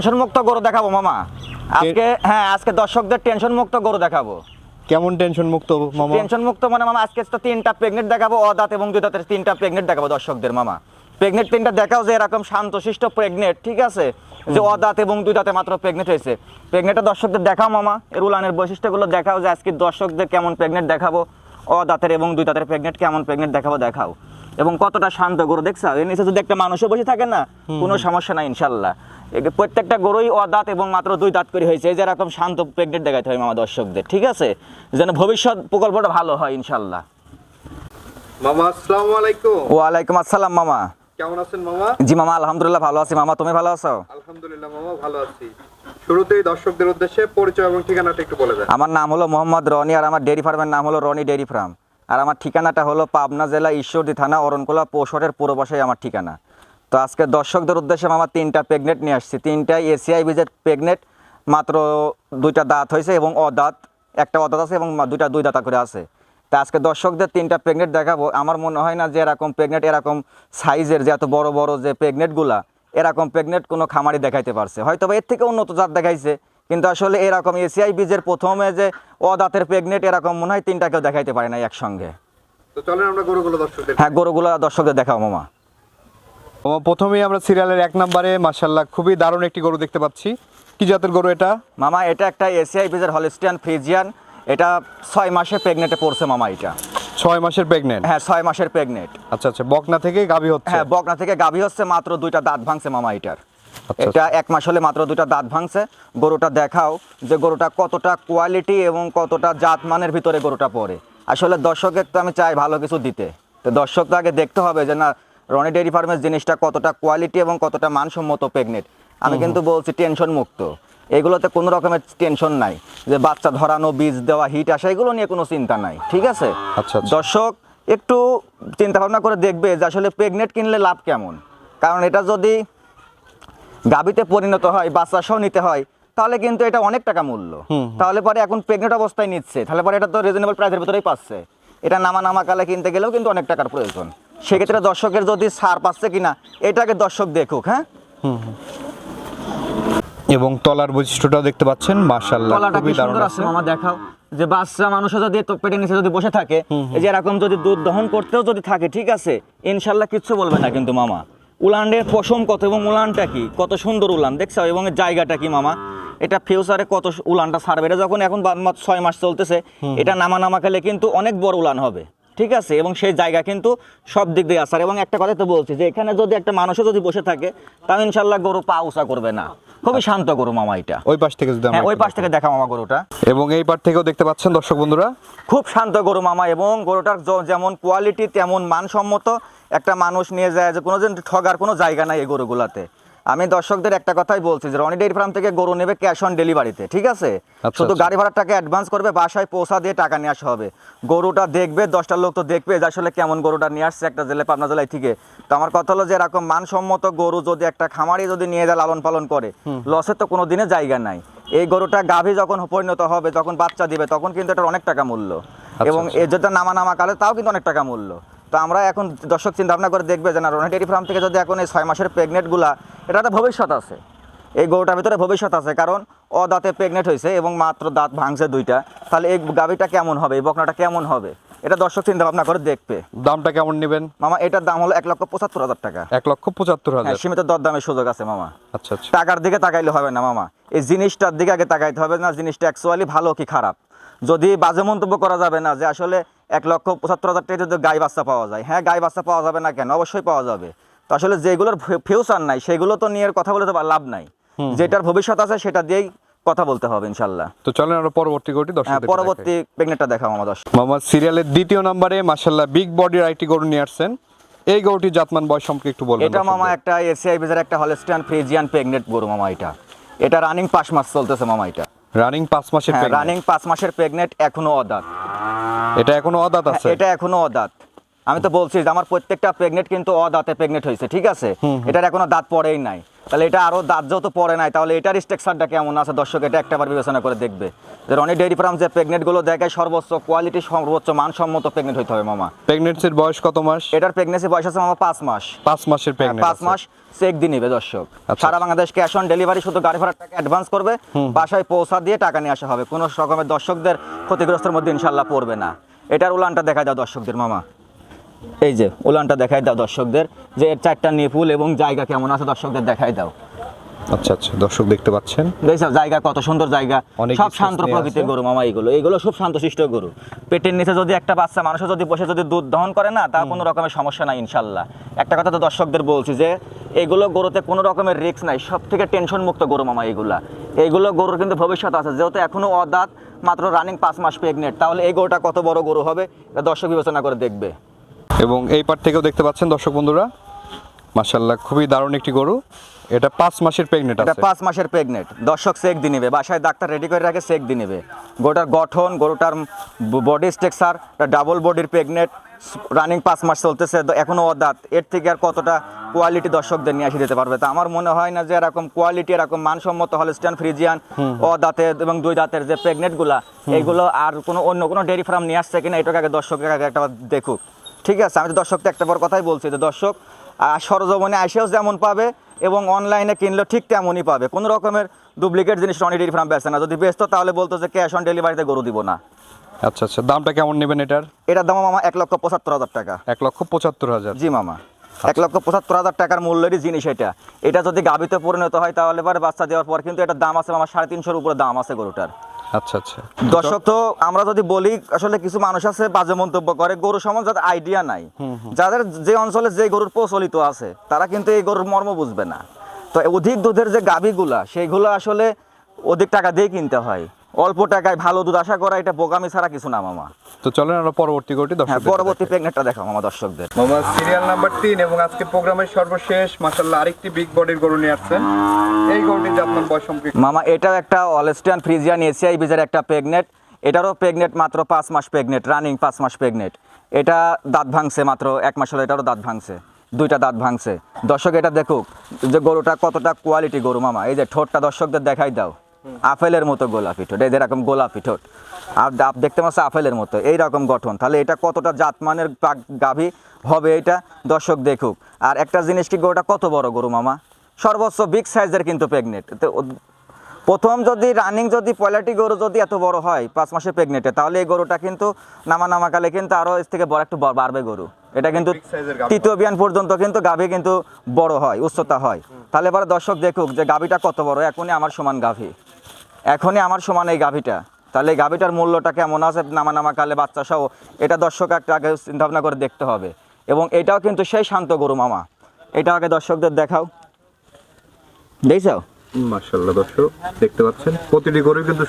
Tension মুক্ত গরু দেখাবো মামা। আজকে হ্যাঁ আজকে দর্শকদের টেনশন মুক্ত গরু দেখাবো। কেমন টেনশন মুক্ত মামা? টেনশন মুক্ত মানে মামা আজকে তো তিনটা প্রেগনেন্ট দেখাবো অদাঁত এবং দুই দাঁতের তিনটা প্রেগনেন্ট দেখাবো দর্শকদের মামা। প্রেগনেন্ট তিনটা দেখাও যে এরকম শান্তশিষ্ট প্রেগনেন্ট ঠিক আছে? যে অদাঁত এবং দুই দাঁতে মাত্র প্রেগনেন্ট হয়েছে। প্রেগনেন্টটা দর্শকদের দেখাও মামা। এর উলানের বৈশিষ্ট্যগুলো দেখাও যে আজকে দর্শকদের কেমন প্রেগনেন্ট দেখাবো অদাঁতের এবং দুই দাঁতের প্রেগনেন্ট কেমন প্রেগনেন্ট দেখাবো দেখাও। এবং কতটা শান্ত গরু দেখছ? এর নিচে যদি একটা মানুষও বসে থাকে না কোনো সমস্যা নাই ইনশাল্লাহ। প্রত্যেকটা গরুই অদাঁত এবং মাত্র দুই দাঁত করে হয়েছে এই যে এরকম শান্ত প্রেগনেন্ট দেখাতে হয় মামা দর্শকদের ঠিক আছে? যেন ভবিষ্যৎ প্রকল্পটা ভালো হয় ইনশাল্লাহ। মামা আসসালামু আলাইকুম। ওয়ালাইকুম আসসালাম মামা। কেমন আছেন মামা? জি মামা আলহামদুলিল্লাহ ভালো আছি। মামা তুমি ভালো আছো? আলহামদুলিল্লাহ মামা ভালো আছি। শুরুতেই দর্শকদের উদ্দেশ্যে পরিচয় এবং ঠিকানাটা একটু বলে দেন। আমার নাম হলো মোহাম্মদ রনি আর আমার ডেয়ারি ফার্মের নাম হলো রনি ডেয়ারি ফার্ম আর আমার ঠিকানাটা হলো পাবনা জেলা ঈশ্বরদী থানা, অরণকোলা পৌষরের পূর্ব আমার ঠিকানা। তো আজকে দর্শকদের উদ্দেশ্যে আমার তিনটা প্রেগনেন্ট নিয়ে আসছি। তিনটাই এসিআই বিজের প্রেগনেন্ট মাত্র দুইটা দাঁত হয়েছে এবং অদাঁত, একটা অদাঁত আছে এবং দুইটা দুই দাঁতা করে আছে। তা আজকে দর্শকদের তিনটা প্রেগনেন্ট দেখাবো। আমার মনে হয় না যে এরকম প্রেগনেন্ট এরকম সাইজের যে এত বড় বড় যে প্রেগনেন্টগুলা এরকম প্রেগনেন্ট কোনো খামারি দেখাইতে পারছে। হয়তো বা এর থেকে উন্নত জাত দেখাইছে কিন্তু আসলে এরকম এসিআই বীজের প্রথমে যে অদাঁতের প্রেগনেন্ট এরকম মনে হয় তিনটা কেউ দেখাইতে পারে না একসঙ্গে। তো চলেন আমরা গরুগুলো দর্শকদের হ্যাঁ গরুগুলো দর্শকদের দেখাও মামা। মামা প্রথমেই আমরা সিরিয়ালের এক নম্বরে মাশাল্লাহ খুবই দারুণ একটি গরু দেখতে পাচ্ছি। কি জাতের গরু এটা? মামা এটা একটা এসিআই বীজের হলিস্টিয়ান ফ্রিজিয়ান এটা ছয় মাসে প্রেগনেন্টে পড়ছে মামা এটা। ছয় মাসের প্রেগনেন্ট হ্যাঁ ছয় মাসের প্রেগনেন্ট আচ্ছা আচ্ছা বকনা থেকে গাভী হচ্ছে? হ্যাঁ বকনা থেকে গাভী হচ্ছে মাত্র দুইটা দাঁত ভাঙছে মামা এটার। এটা এক মাস হলে মাত্র দুটা দাঁত ভাঙছে। গরুটা দেখাও যে গরুটা কতটা কোয়ালিটি এবং কতটা জাত মানের ভিতরে গরুটা পড়ে। আসলে দর্শকের তো আমি চাই ভালো কিছু দিতে। তো দর্শক তো আগে দেখতে হবে যে না রনি ডেয়ারি ফার্মের জিনিসটা কতটা কোয়ালিটি এবং কতটা মানসম্মত প্রেগনেন্ট আমি কিন্তু বলছি টেনশন মুক্ত। এগুলোতে কোনো রকমের টেনশন নাই। যে বাচ্চা ধরানো বীজ দেওয়া হিট আসা এগুলো নিয়ে কোনো চিন্তা নাই। ঠিক আছে? আচ্ছা, আচ্ছা। দর্শক একটু চিন্তা ভাবনা করে দেখবে যে আসলে প্রেগনেন্ট কিনলে লাভ কেমন? কারণ এটা যদি গাবিতে পরিণত হয় বাচ্চা সহ নিতে হয় তাহলে কিন্তু এটা অনেক টাকা মূল্য। তাহলে পরে এখন প্রেগনেন্ট অবস্থায় নিচ্ছে তাহলে পরে এটা তো রিজনেবল প্রাইসের ভিতরেই পাচ্ছে। এটা নামা নামা কালে কিনতে গেলেও কিন্তু অনেক টাকার প্রয়োজন। সেক্ষেত্রে দর্শকের যদি ছাড় পাচ্ছে কিনা এটাকে দর্শক দেখুক হ্যাঁ? এবং তলার বৈশিষ্ট্যটাও দেখতে পাচ্ছেন মাশাল্লাহ তলাটা খুবই দারুণ সুন্দর আছে মামা দেখাও। যে বাচ্চা মানুষ যদি তো পেটের নিচে যদি বসে থাকে এই যে এরকম যদি দুধ দহন করতেও যদি থাকে ঠিক আছে? ইনশাল্লাহ কিচ্ছু বলবে না কিন্তু মামা। উলানের পশম কত এবং উলানটা কি? কত সুন্দর উলান দেখছ? এবং জায়গাটা কি মামা? এটা ফিউচারে কত উলানটা ছাড়বে? এটা যখন এখন ছয় মাস চলতেছে এটা নামা নামা খেলে কিন্তু অনেক বড় উলান হবে ঠিক আছে? এবং সেই জায়গা কিন্তু সব দিক দিয়ে আসার। এবং একটা কথা তো বলছি যে এখানে যদি একটা মানুষও যদি বসে থাকে তাও ইনশাল্লাহ গরু পা উঁচা করবে না। খুবই শান্ত গরু মামা এটা। ওই পাশ থেকে যদি হ্যাঁ ওই পাশ থেকে দেখা। মামা গরুটা। এবং এই পাশ থেকেও দেখতে পাচ্ছেন দর্শক বন্ধুরা? খুব শান্ত গরু মামা এবং গরুটার যেমন কোয়ালিটি তেমন মানসম্মত। একটা মানুষ নিয়ে যায় যে কোনো দিন ঠগার কোনো জায়গা নাই এই গরুগুলাতে। আমি দর্শকদের একটা কথাই বলছি যে রনি ডেয়ারি ফার্ম থেকে গরু নেবে ক্যাশ অন ডেলিভারিতে ঠিক আছে? আচ্ছা, শুধু আচ্ছা। গাড়ি ভাড়ার টাকা অ্যাডভান্স করবে বাসায় পৌঁছা দিয়ে টাকা নিয়ে আসা হবে। গরুটা দেখবে দশটা লোক তো দেখবে যে আসলে কেমন গরুটা নিয়ে আসছে একটা জেলে পাবনা জেলায় থেকে। তো আমার কথা হলো যে এরকম মানসম্মত গরু যদি একটা খামারি যদি নিয়ে যায় লালন পালন করে লসের তো কোনো দিনে জায়গা নাই। এই গরুটা গাভী যখন পরিণত হবে যখন বাচ্চা দিবে তখন কিন্তু এটার অনেক টাকা মূল্য। এবং আচ্ছা। এর যদি নামা নামা কালে তাও কিন্তু অনেক টাকা মূল্য। তো আমরা এখন দর্শক চিন্তা ভাবনা করে দেখবে যে না রনি ডেয়ারি ফার্ম থেকে যদি এখন এই ছয় মাসের প্রেগনেন্টগুলা এটা তো ভবিষ্যৎ আছে। এই গরুটার ভিতরে ভবিষ্যৎ আছে কারণ অদাঁতে প্রেগনেন্ট হয়েছে এবং মাত্র দাঁত ভাঙছে দুইটা। তাহলে এই গাভিটা কেমন হবে এই বকনাটা কেমন হবে? এটা দর্শক চিন্তা ভাবনা করে দেখবে। দামটা কেমন নেবেন? মামা এটার দাম হলো এক লক্ষ পঁচাত্তর হাজার টাকা। এক লক্ষ পঁচাত্তর হ্যাঁ হাজার সীমিত দরদামের সুযোগ আছে মামা। আচ্ছা আচ্ছা। টাকার দিকে তাকাইলে হবে না মামা। এই জিনিসটার দিকে আগে তাকাইতে হবে না জিনিসটা অ্যাকচুয়ালি ভালো কি খারাপ? যদি বাজে মন্তব্য করা যাবে না যে আসলে এক লক্ষ পঁচাত্তর হাজার টাকা যদি গাই বাচ্চা পাওয়া যায় হ্যাঁ গাই বাচ্চা পাওয়া যাবে না কেন? অবশ্যই পাওয়া যাবে। তো আসলে যেগুলোর ফিউচার নাই সেগুলো তো নিয়ে কথা বলে তো লাভ নাই। যেটার ভবিষ্যৎ আছে সেটা দিয়েই কথা বলতে হবে ইনশাল্লাহ। তো চলেন আমরা পরবর্তী গরুটি দর্শক হ্যাঁ পরবর্তী প্রেগনেটটা দেখাও আমার দর্শক। মামা সিরিয়ালের দ্বিতীয় নম্বরে মাশাল্লাহ বিগ বডির আইটি গরু নিয়ে আসছেন। এই গরুটি জাতমান বয়স সম্পর্কে একটু বলবেন এটা মামা একটা এসিআই বেজার একটা হলস্টিয়ান ফ্রিজিয়ান প্রেগনেন্ট গরু মামা এটা। এটা রানিং পাঁচ মাস চলতেছে মামা এটা। রানিং পাঁচ মাসের হ্যাঁ রানিং পাঁচ মাসের প্রেগনেন্ট এখনও অদাঁত। এটা এখনও অদাত আছে? এটা এখনও অদাত। আমি তো বলছি যে আমার প্রত্যেকটা প্রেগনেন্ট কিন্তু অদাতে প্রেগনেন্ট হয়েছে ঠিক আছে? এটার এখনও দাঁত পড়েই নাই। তাহলে এটা আরও দাঁত যেহেতু পড়ে নাই তাহলে এটার স্ট্রাকচারটা কেমন আছে? দর্শক এটা একটাবার বিবেচনা করে দেখবে। যে রনি ডেয়ারি ফার্ম যে প্রেগনেন্টগুলো দেখায় সর্বোচ্চ কোয়ালিটি সর্বোচ্চ মানসম্মত প্রেগনেন্ট হইতে হবে মামা। প্রেগনেন্সির বয়স কত মাস? এটার প্রেগনেন্সি বয়স আছে মামা পাঁচ মাস। পাঁচ মাসের হ্যাঁ, প্রেগনেন্ট পাঁচ মাস চেক দিয়ে নিবে দর্শক। আচ্ছা। সারা বাংলাদেশ ক্যাশ অন ডেলিভারি শুধু গাড়ি ভাড়ার টাকা অ্যাডভান্স করবে বাসায় পৌঁছা দিয়ে টাকা নিয়ে আসা হবে। কোনো রকমের দর্শকদের ক্ষতিগ্রস্তের মধ্যে ইনশাল্লাহ পড়বে না। এটার উলানটা দেখা দাও দর্শকদের মামা। এই যে উলানটা দেখাই দাও দর্শকদের যে এর চারটা নিপুল এবং জায়গা কেমন আছে দর্শকদের দেখাই দাও। আচ্ছা আচ্ছা দর্শক দেখতে পাচ্ছেন। জায়গা কত সুন্দর জায়গা। সব শান্ত প্রকৃতির গরু মামা এগুলো। এগুলো শান্তশিষ্ট গরু। পেটের নিচে যদি একটা বাচ্চা মানুষ যদি বসে যদি দুধ দহন করে না তা কোনো রকমের সমস্যা নাই ইনশাল্লাহ। একটা কথা তো দর্শকদের বলছি যে এগুলো গরুতে কোনো রকমের রিস্ক নাই। সব থেকে টেনশন মুক্ত গরু মামা এগুলা। এইগুলো গরুর কিন্তু ভবিষ্যৎ আছে। যেহেতু এখনও অদাঁত মাত্র রানিং পাঁচ মাস প্রেগনেন্ট তাহলে এই গরুটা কত বড় গরু হবে দর্শক বিবেচনা করে দেখবে। এবং এই পার থেকেও দেখতে পাচ্ছেন দর্শক বন্ধুরা মাশাল্লাহ খুবই দারুণ একটি গরু। এটা পাঁচ মাসের প্রেগনেন্ট এটা পাঁচ মাসের প্রেগনেন্ট দর্শক চেক দিয়ে নেবে বাসায় ডাক্তার রেডি করে রাখে চেক দিয়ে নেবে। গরুটার গঠন গরুটার বডি স্ট্রাকচার ডাবল বডির প্রেগনেন্ট রানিং পাঁচ মাস চলতেছে। দ- এখনও অদাঁত এর থেকে আর কতটা কোয়ালিটি দর্শকদের নিয়ে আসি দিতে পারবে? তা আমার মনে হয় না যে এরকম কোয়ালিটি এরকম মানসম্মত হলস্টান ফ্রিজিয়ান অদাঁতের এবং দুই দাঁতের যে প্রেগনেন্টগুলা এইগুলো আর কোনো অন্য কোনো ডেয়ারি ফার্ম নিয়ে আসছে কিনা এটাকে আগে দর্শকের আগে একটা দেখুক। ঠিক আছে? আমি তো দর্শককে একটা বড় কথাই বলছি যে দর্শক আহ, সরজমিনে আসেও যেমন পাবে এবং অনলাইনে কিনলেও ঠিক তেমনই পাবে। কোনো রকমের ডুপ্লিকেট জিনিস রনি ডেয়ারি ফার্ম বেচে না। যদি বেচতো তাহলে বলতো যে ক্যাশ অন ডেলিভারিতে গরু দিব না। আচ্ছা আচ্ছা। দামটা কেমন নেবেন এটার? এটার দাম মামা এক লক্ষ পঁচাত্তর হাজার টাকা। এক লক্ষ পঁচাত্তর হাজার। জি মামা। এক লক্ষ পঁচাত্তর হাজার টাকার মূল্যেরই জিনিস এটা। এটা যদি গাবিতে পরিণত হয় তাহলে পরে বাচ্চা দেওয়ার পর কিন্তু এটার দাম আছে আমার সাড়ে তিনশোর উপরে দাম আছে গরুটার। আচ্ছা আচ্ছা। দর্শক তো আমরা যদি বলি আসলে কিছু মানুষ আছে বাজে মন্তব্য করে গরু সম্বন্ধে যাদের আইডিয়া নাই যাদের যে অঞ্চলে যে গরুর প্রচলিত আছে তারা কিন্তু এই গরুর মর্ম বুঝবে না। তো অধিক দুধের যে গাভীগুলা সেইগুলো আসলে অধিক টাকা দিয়ে কিনতে হয়। অল্প টাকায় ভালো দুধ আশা করা এটা বোকামি ছাড়া কিছু না মামা। তো চলেন আমরা পরবর্তী গরুটি হ্যাঁ দর্শক পরবর্তী প্রেগনেটটা দেখাও মামা দর্শকদের। মামা সিরিয়াল নাম্বার তিন এবং আজকে প্রোগ্রামের সর্বশেষ মাসাল্লাহ আরেকটি বিগ বডির গরু নিয়ে আসছেন। এই গরুটির জাতমান বয়স সম্পর্কে মামা এটাও একটা অলস্টিয়ান ফ্রিজিয়ান এসিআই বীজের একটা প্রেগনেট এটারও প্রেগনেট মাত্র পাঁচ মাস প্রেগনেট রানিং পাঁচ মাস প্রেগনেট এটা দাঁত ভাঙছে মাত্র এক মাস হলো এটারও দাঁত ভাঙছে। দুইটা দাঁত ভাঙছে। দর্শক এটা দেখুক যে গরুটা কতটা কোয়ালিটি গরু মামা। এই যে ঠোঁটটা দর্শকদের দেখাই দাও। আপেলের মতো গোলাপি ঠোঁট এই যে এরকম গোলাপি ঠোঁট আর দাঁত দেখতে পাচ্ছে আপেলের মতো এই রকম গঠন। তাহলে এটা কতটা জাতমানের গাভী হবে এটা? দর্শক দেখুক। আর একটা জিনিস কি গরুটা কত বড় গরু মামা? সর্বোচ্চ বিগ সাইজের কিন্তু প্রেগনেট প্রথম যদি রানিং যদি পয়লাটি গরু যদি এত বড় হয় পাঁচ মাসে প্রেগনেটে তাহলে এই গরুটা কিন্তু নামা নামাকালে কিন্তু আরও এর থেকে বড় একটু বাড়বে গরু। এটা কিন্তু তৃতীয় বিয়ান পর্যন্ত কিন্তু গাভী কিন্তু বড় হয় উচ্চতা হয়। তাহলে এবার দর্শক দেখুক যে গাভীটা কত বড় এখনই আমার সমান গাভী। এখনই আমার সমান এই গাভীটা। তাহলে গাভীটার মূল্যটা কেমন আছে? নামা নামা কালে বাচ্চা সহ এটা দর্শক একটা আগে চিন্তা ভাবনা করে দেখতে হবে। এবং এটাও কিন্তু সেই শান্ত গরু মামা। এটা আগে দর্শকদের দেখাও। দেখছ? দর্শক দেখতে পাচ্ছেন? প্রতিটি গরু কিন্তু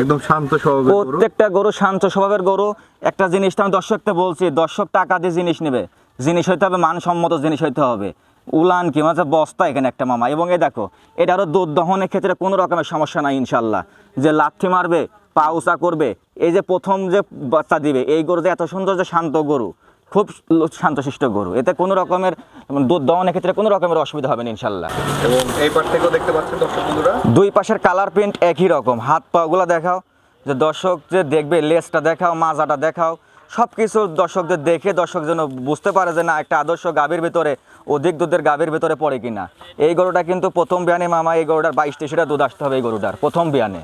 একদম শান্ত স্বভাবের গরু। প্রত্যেকটা গরু শান্ত স্বভাবের গরু। একটা জিনিস আমি দর্শককে বলছি দর্শক টাকা দিয়ে জিনিস নেবে। জিনিস হইতে হবে মানসম্মত জিনিস হইতে হবে। উলান কি? মানে বস্তা এখানে একটা মামা। এবং এই দেখো এটারও দুধ দহনের ক্ষেত্রে কোনো রকমের সমস্যা নাই ইনশাল্লাহ যে লাথি মারবে পা উঁচা করবে এই যে প্রথম যে বাচ্চা দিবে এই গরু যে এত সুন্দর যে শান্ত গরু খুব শান্তশিষ্ট গরু এতে কোনো রকমের দুধ দহনের ক্ষেত্রে কোনো রকমের অসুবিধা হবে না ইনশাল্লাহ এবং এই পার থেকেও দেখতে পাচ্ছেন দর্শক বন্ধুরা। দুই পাশের কালার প্রিন্ট একই রকম হাত পাগুলো দেখাও যে দর্শক যে দেখবে লেজটা দেখাও মাজাটা দেখাও সব কিছু দর্শকদের দেখে দর্শক যেন বুঝতে পারে যে না একটা আদর্শ গাভীর ভিতরে অধিক দুধের গাভীর ভিতরে পড়ে কিনা? এই গরুটা কিন্তু প্রথম বিয়ানে মামা এই গরুটার বাইশ তেইশটা দুধ আসতে হবে এই গরুটার প্রথম বিয়ানে।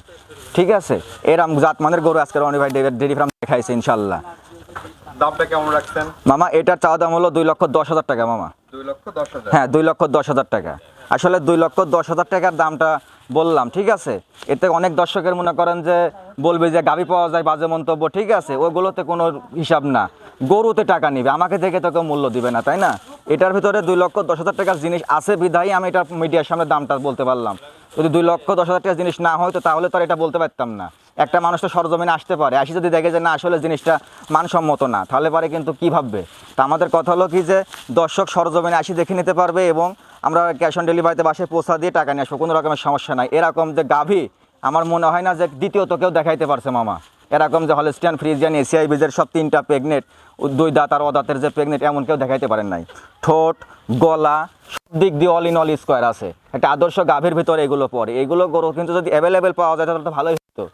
ঠিক আছে? এরম জাতমানের গরু আজকে রনি ভাই ডেরি ফার্ম দেখাইছে ইনশাল্লাহ দামটা কেমন রাখছেন? মামা এটার চাওয়া দাম হলো দুই লক্ষ দশ হাজার টাকা মামা। দুই লক্ষ দশ হাজার? হ্যাঁ দুই লক্ষ দশ হাজার টাকা। আসলে দুই লক্ষ দশ হাজার টাকার দামটা বললাম ঠিক আছে? এতে অনেক দর্শকের মনে করেন যে বলবে যে গাভি পাওয়া যায় বাজে মন্তব্য ঠিক আছে? ওগুলোতে কোনো হিসাব না। গরুতে টাকা নিবে আমাকে দেখে তো কেউ মূল্য দিবে না তাই না? এটার ভিতরে দুই লক্ষ দশ হাজার টাকার জিনিস আছে বিধায়, আমি এটা মিডিয়ার সামনে দামটা বলতে পারলাম। যদি দুই লক্ষ দশ হাজার টাকার জিনিস না হয়তো তাহলে তো আর এটা বলতে পারতাম না। একটা মানুষ তো সরজমিনে আসতে পারে, আসি যদি দেখে যে না, আসলে জিনিসটা মানসম্মত না, তাহলে পারে কিন্তু কি ভাববে? তা আমাদের কথা হলো কি যে, দর্শক সরজমিনে আসি দেখে নিতে পারবে এবং আমরা ক্যাশ অন ডেলিভারিতে বাসে পৌঁছা দিয়ে টাকা নিয়ে আসব, কোনো রকমের সমস্যা নাই। এরকম যে গাভী, আমার মনে হয় না যে দ্বিতীয়ত কেউ দেখাইতে পারছে মামা। এরকম যে হলস্টিয়ান ফ্রিজিয়ান এসিআই বীজের সব তিনটা প্রেগনেট দুই দাঁত আর অদাঁতের যে প্রেগনেট এমন কেউ দেখাইতে পারেন নাই। ঠোঁট গলা সব দিক দিয়ে অল ইন অল স্কোয়ার আছে। একটা আদর্শ গাভীর ভিতরে এগুলো পড়ে এগুলো গরু কিন্তু যদি অ্যাভেলেবেল পাওয়া যায় তাহলে তো ভালোই হতো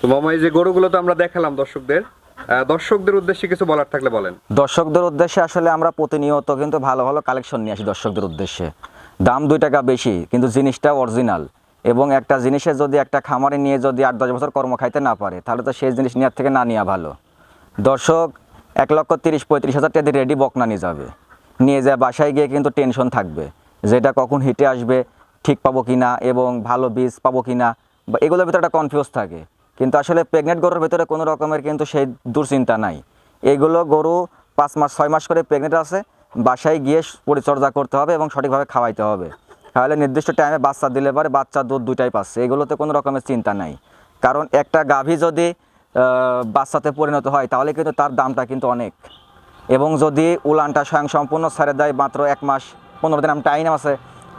তো মামা এই যে গরুগুলো তো আমরা দেখালাম দর্শকদের দর্শকদের উদ্দেশ্যে কিছু বলার থাকলে বলেন। দর্শকদের উদ্দেশ্যে আসলে আমরা প্রতিনিয়ত কিন্তু ভালো ভালো কালেকশন নিয়ে আসি দর্শকদের উদ্দেশ্যে। দাম দুই টাকা বেশি কিন্তু জিনিসটা অরিজিনাল এবং একটা জিনিসে যদি একটা খামারে নিয়ে যদি আট, দশ বছর কর্ম খাইতে না পারে, তাহলে তো সেই জিনিস নেওয়ার থেকে না নেওয়া ভালো। দর্শক, এক লক্ষ তিরিশ, পঁয়ত্রিশ হাজার টাকা রেডি বকনা নিয়ে যাবে। নিয়ে যায় বাসায় গিয়ে কিন্তু টেনশন থাকবে। যেটা কখন হিটে আসবে, ঠিক পাবো কি না এবং ভালো বীজ পাবো কি না বা এগুলোর ভিতরে একটা কনফিউজ থাকে। কিন্তু আসলে প্রেগনেন্ট গরুর ভিতরে কোনো রকমের কিন্তু সেই দুশ্চিন্তা নাই। এগুলো গরু পাঁচ মাস, ছয় মাস করে প্রেগনেন্ট আছে, বাসায় গিয়ে পরিচর্যা করতে হবে এবং সঠিকভাবে খাওয়াইতে হবে। তাহলে নির্দিষ্ট টাইমে বাচ্চা দিলে পরে বাচ্চা দুধ দুটাই পাচ্ছে। এগুলোতে কোনো রকমের চিন্তা নাই। কারণ একটা গাভী যদি বাচ্চাতে পরিণত হয়, তাহলে কিন্তু তার দামটা কিন্তু অনেক। এবং যদি উলানটা স্বয়ং সম্পূর্ণ ছেড়ে দেয় মাত্র এক মাস, পনেরো দিন টাইম আছে,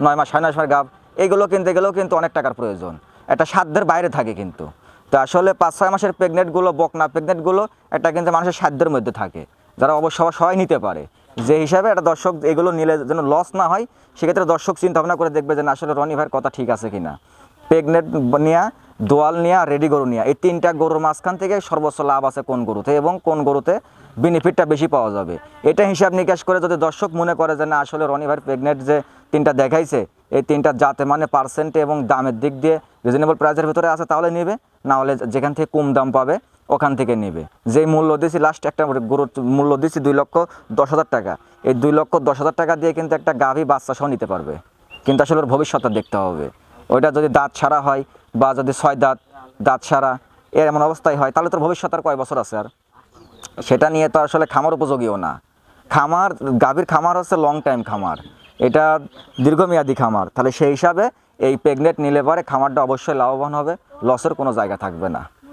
নয় মাস, সাড়ে নয় মাসের গাভ এইগুলো কিনতে গেলেও কিন্তু অনেক টাকার প্রয়োজন। একটা সাধ্যের বাইরে থাকে কিন্তু। তো আসলে পাঁচ, ছয় মাসের প্রেগনেন্টগুলো বকনা প্রেগনেন্টগুলো এটা কিন্তু মানুষের সাধ্যের মধ্যে থাকে। যারা অবশ্য সবাই নিতে পারে। যে হিসাবে একটা দর্শক এগুলো নিলে যেন লস না হয়, সেক্ষেত্রে দর্শক চিন্তা ভাবনা করে দেখবে যে আসলে রনি ভাইয়ের কথা ঠিক আছে কিনা। প্রেগনেন্ট নিয়া, দোয়াল নিয়া রেডি গরু নিয়া, এই তিনটা গরুর মাঝখান থেকে সর্বোচ্চ লাভ আছে কোন গরুতে এবং কোন গরুতে বেনিফিটটা বেশি পাওয়া যাবে। এটা হিসাব নিকাশ করে যদি দর্শক মনে করে যে না, আসলে রনি ভাইয়ের প্রেগনেন্ট যে তিনটা দেখাইছে, এই তিনটা জাতে মানে পার্সেন্টে এবং দামের দিক দিয়ে রিজনেবল প্রাইসের ভিতরে আছে তাহলে নেবে, না হলে যেখান থেকে কম দাম পাবে ওখান থেকে নেবে। যেই মূল্য দিয়েছি লাস্ট একটা গরুর মূল্য দিয়েছি দুই লক্ষ দশ হাজার টাকা। এই দুই লক্ষ দশ হাজার টাকা দিয়ে কিন্তু একটা গাভী বাচ্চা সহ নিতে পারবে। কিন্তু আসলে ওর ভবিষ্যৎটা দেখতে হবে। ওইটা যদি দাঁত ছাড়া হয় বা যদি ছয় দাঁত দাঁত ছাড়া এর এমন অবস্থায় হয়, তাহলে তোর ভবিষ্যৎ আর কয় বছর আছে আর? সেটা নিয়ে তো আসলে খামার উপযোগীও না। খামার, গাভীর খামার হচ্ছে লং টাইম খামার। এটা দীর্ঘমেয়াদী খামার। তাহলে সেই হিসাবে এই প্রেগনেন্ট নিলে পরে খামারটা অবশ্যই লাভবান হবে লসের কোনো জায়গা থাকবে না।